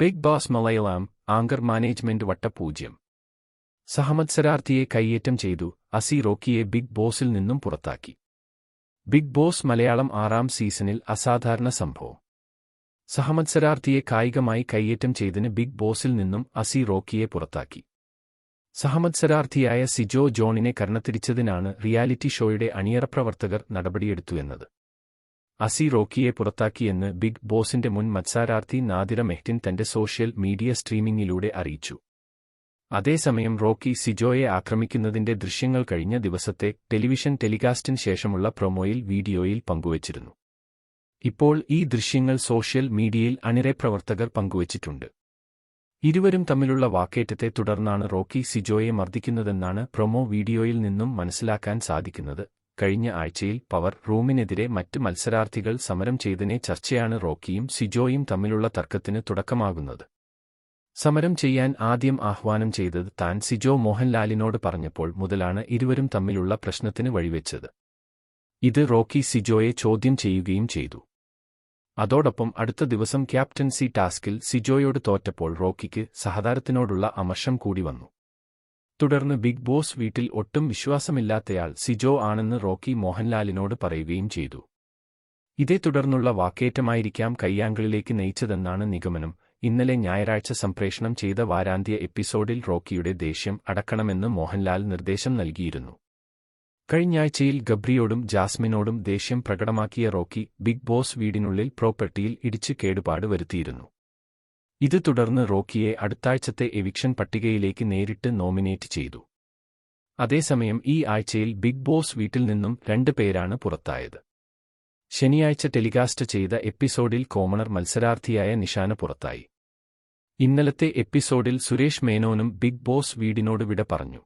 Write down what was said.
Big boss Malayalam anchor management വട്ടപൂജ്യം സഹമത്സരാർത്ഥിയെ കൈയേറ്റം ചെയ്തു അസി റോക്കിയെ ബിഗ് ബോസിൽ നിന്നും പുറത്താക്കി. ബിഗ് ബോസ് മലയാളം ആറാം സീസണിൽ അസാധാരണ സംഭവം. സഹമത്സരാർത്ഥിയെ കായികമായി കൈയേറ്റം ചെയ്തതിന് ബിഗ് ബോസിൽ നിന്നും അസി റോക്കിയെ പുറത്താക്കി. സഹമത്സരാർത്ഥിയായ സിജോ ജോണിനെ കർണത്തിരിച്ചതിനാണ് റിയാലിറ്റി ഷോയുടെ അണിയറ പ്രവർത്തകർ നടപടിയെടുത്തു നടപടിയെടുത്തുവെന്നത് അസി റോക്കിയെ പുറത്താക്കിയെന്ന് ബിഗ് ബോസിന്റെ മുൻ മത്സരാർത്ഥി നാദിര മെഹ്റ്റിൻ തന്റെ സോഷ്യൽ മീഡിയ സ്ട്രീമിംഗിലൂടെ അറിയിച്ചു. അതേസമയം റോക്കി സിജോയെ ആക്രമിക്കുന്നതിന്റെ ദൃശ്യങ്ങൾ കഴിഞ്ഞ ദിവസത്തെ ടെലിവിഷൻ ടെലികാസ്റ്റിന് ശേഷമുള്ള പ്രൊമോയിൽ വീഡിയോയിൽ പങ്കുവച്ചിരുന്നു. ഇപ്പോൾ ഈ ദൃശ്യങ്ങൾ സോഷ്യൽ മീഡിയയിൽ അണിറെ പ്രവർത്തകർ പങ്കുവച്ചിട്ടുണ്ട്. ഇരുവരും തമ്മിലുള്ള വാക്കേറ്റത്തെ തുടർന്നാണ് റോക്കി സിജോയെ മർദ്ദിക്കുന്നതെന്നാണ് പ്രൊമോ വീഡിയോയിൽ നിന്നും മനസ്സിലാക്കാൻ സാധിക്കുന്നത് കഴിഞ്ഞ ആഴ്ചയിൽ പവർ റൂമിനെതിരെ മറ്റ് മത്സരാർത്ഥികൾ സമരം ചെയ്തതിനെ ചർച്ചയാണ് റോക്കിയും സിജോയും തമ്മിലുള്ള തർക്കത്തിന് തുടക്കമാകുന്നത്. സമരം ചെയ്യാൻ ആദ്യം ആഹ്വാനം ചെയ്തത് താൻ സിജോ മോഹൻലാലിനോട് പറഞ്ഞപ്പോൾ മുതലാണ് ഇരുവരും തമ്മിലുള്ള പ്രശ്നത്തിന് വഴിവെച്ചത്. ഇത് റോക്കി സിജോയെ ചോദ്യം ചെയ്യുകയും ചെയ്തു. അതോടൊപ്പം അടുത്ത ദിവസം ക്യാപ്റ്റൻസി ടാസ്കിൽ സിജോയോട് തോറ്റപ്പോൾ റോക്കിക്ക് സഹതാരത്തിനോടുള്ള അമർഷം കൂടി വന്നു. തുടർന്ന് ബിഗ് ബോസ് വീട്ടിൽ ഒട്ടും വിശ്വാസമില്ലാത്തയാൾ സിജോ ആണെന്ന് റോക്കി മോഹൻലാലിനോട് പറയുകയും ചെയ്തു. ഇതേ തുടർന്നുള്ള വാക്കേറ്റമായിരിക്കാം കയ്യാങ്കളിലേക്ക് നയിച്ചതെന്നാണ് നിഗമനം. ഇന്നലെ ഞായറാഴ്ച സംപ്രേഷണം ചെയ്ത വാരാന്ത്യ എപ്പിസോഡിൽ റോക്കിയുടെ ദേഷ്യം അടക്കണമെന്ന് മോഹൻലാൽ നിർദ്ദേശം നൽകിയിരുന്നു. കഴിഞ്ഞയാഴ്ചയിൽ ഗബ്രിയോടും ജാസ്മിനോടും ദേഷ്യം പ്രകടമാക്കിയ റോക്കി ബിഗ് ബോസ് വീടിനുള്ളിൽ പ്രോപ്പർട്ടിയിൽ ഇടിച്ച് കേടുപാട് വരുത്തിയിരുന്നു. ഇത് തുടർന്ന് റോക്കിയെ അടുത്താഴ്ചത്തെ എവിക്ഷൻ പട്ടികയിലേക്ക് നേരിട്ട് നോമിനേറ്റ് ചെയ്തു. അതേസമയം ഈ ആഴ്ചയിൽ ബിഗ് ബോസ് വീട്ടിൽ നിന്നും രണ്ട് പേരാണ് പുറത്തായത്. ശനിയാഴ്ച ടെലികാസ്റ്റ് ചെയ്ത എപ്പിസോഡിൽ കോമണർ മത്സരാർത്ഥിയായ നിഷാന പുറത്തായി. ഇന്നലത്തെ എപ്പിസോഡിൽ സുരേഷ് മേനോനും ബിഗ് ബോസ് വീടിനോട് വിട പറഞ്ഞു.